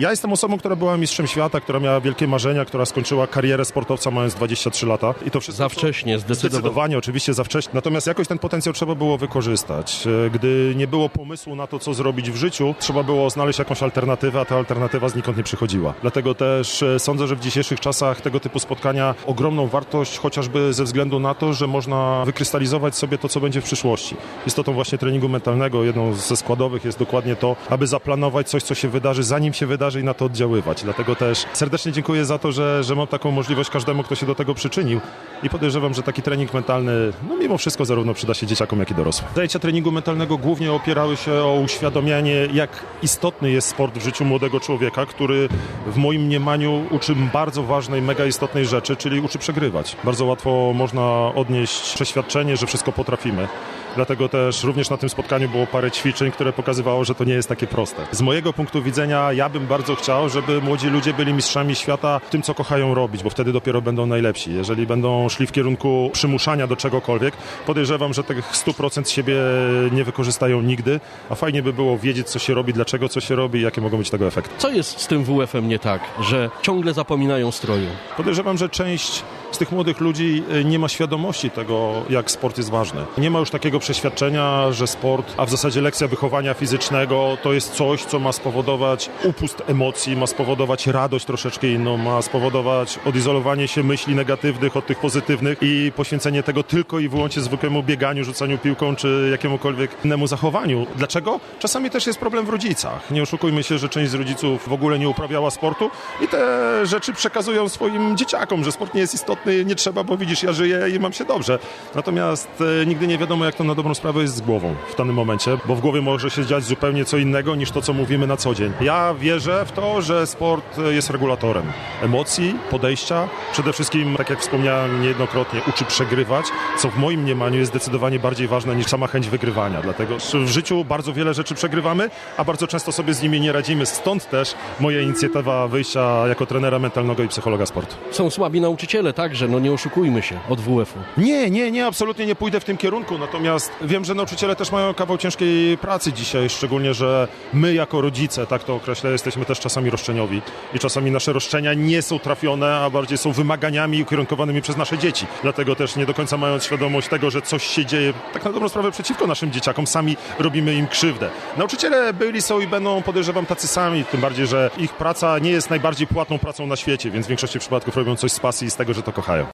Ja jestem osobą, która była mistrzem świata, która miała wielkie marzenia, która skończyła karierę sportowca mając 23 lata. I to wszystko Za wcześnie, zdecydowanie. Zdecydowanie, oczywiście za wcześnie. Natomiast jakoś ten potencjał trzeba było wykorzystać. E, Gdy nie było pomysłu na to, co zrobić w życiu, trzeba było znaleźć jakąś alternatywę, a ta alternatywa znikąd nie przychodziła. Dlatego też e, sądzę, że w dzisiejszych czasach tego typu spotkania ogromną wartość, chociażby ze względu na to, że można wykrystalizować sobie to, co będzie w przyszłości. Istotą właśnie treningu mentalnego, jedną ze składowych jest dokładnie to, aby zaplanować coś, co się wydarzy, zanim się wydarzy i na to oddziaływać. Dlatego też serdecznie dziękuję za to, że, że mam taką możliwość każdemu, kto się do tego przyczynił i podejrzewam, że taki trening mentalny, no mimo wszystko zarówno przyda się dzieciakom, jak i dorosłym. Zajęcia treningu mentalnego głównie opierały się o uświadomienie, jak istotny jest sport w życiu młodego człowieka, który w moim mniemaniu uczy bardzo ważnej, mega istotnej rzeczy, czyli uczy przegrywać. Bardzo łatwo można odnieść przeświadczenie, że wszystko potrafimy. Dlatego też również na tym spotkaniu było parę ćwiczeń, które pokazywało, że to nie jest takie proste. Z mojego punktu widzenia ja bym bardzo chciał, żeby młodzi ludzie byli mistrzami świata w tym, co kochają robić, bo wtedy dopiero będą najlepsi. Jeżeli będą szli w kierunku przymuszania do czegokolwiek, podejrzewam, że tych 100% siebie nie wykorzystają nigdy, a fajnie by było wiedzieć, co się robi, dlaczego co się robi i jakie mogą być tego efekty. Co jest z tym WF-em nie tak, że ciągle zapominają stroju? Podejrzewam, że część z tych młodych ludzi y, nie ma świadomości tego, jak sport jest ważny. Nie ma już takiego przeświadczenia, że sport, a w zasadzie lekcja wychowania fizycznego to jest coś, co ma spowodować upust emocji, ma spowodować radość troszeczkę inną, ma spowodować odizolowanie się myśli negatywnych od tych pozytywnych i poświęcenie tego tylko i wyłącznie zwykłemu bieganiu, rzucaniu piłką czy jakiemukolwiek innemu zachowaniu. Dlaczego? Czasami też jest problem w rodzicach. Nie oszukujmy się, że część z rodziców w ogóle nie uprawiała sportu i te rzeczy przekazują swoim dzieciakom, że sport nie jest istotny, nie trzeba, bo widzisz, ja żyję i mam się dobrze. Natomiast e, nigdy nie wiadomo, jak to na dobrą sprawę jest z głową w danym momencie, bo w głowie może się dziać zupełnie co innego niż to, co mówimy na co dzień. Ja wierzę w to, że sport e, jest regulatorem emocji, podejścia. Przede wszystkim, tak jak wspomniałem niejednokrotnie, uczy przegrywać, co w moim mniemaniu jest zdecydowanie bardziej ważne niż sama chęć wygrywania. Dlatego w życiu bardzo wiele rzeczy przegrywamy, a bardzo często sobie z nimi nie radzimy. Stąd też moja inicjatywa wyjścia jako trenera mentalnego i psychologa sportu. Są słabi nauczyciele także, no nie oszukujmy się, od WF-u. Nie, nie, nie, absolutnie nie pójdę w tym kierunku. Natomiast wiem, że nauczyciele też mają kawał ciężkiej pracy dzisiaj, szczególnie, że my jako rodzice, tak to określę, jesteśmy też czasami roszczeniowi i czasami nasze roszczenia nie są trafione, a bardziej są wymaganiami ukierunkowanymi przez nasze dzieci. Dlatego też nie do końca mając świadomość tego, że coś się dzieje tak na dobrą sprawę przeciwko naszym dzieciakom, sami robimy im krzywdę. Nauczyciele byli, są i będą, podejrzewam, tacy sami, tym bardziej, że ich praca nie jest najbardziej płatną pracą na świecie, więc w większości przypadków robią coś z pasji i z tego, że to kochają.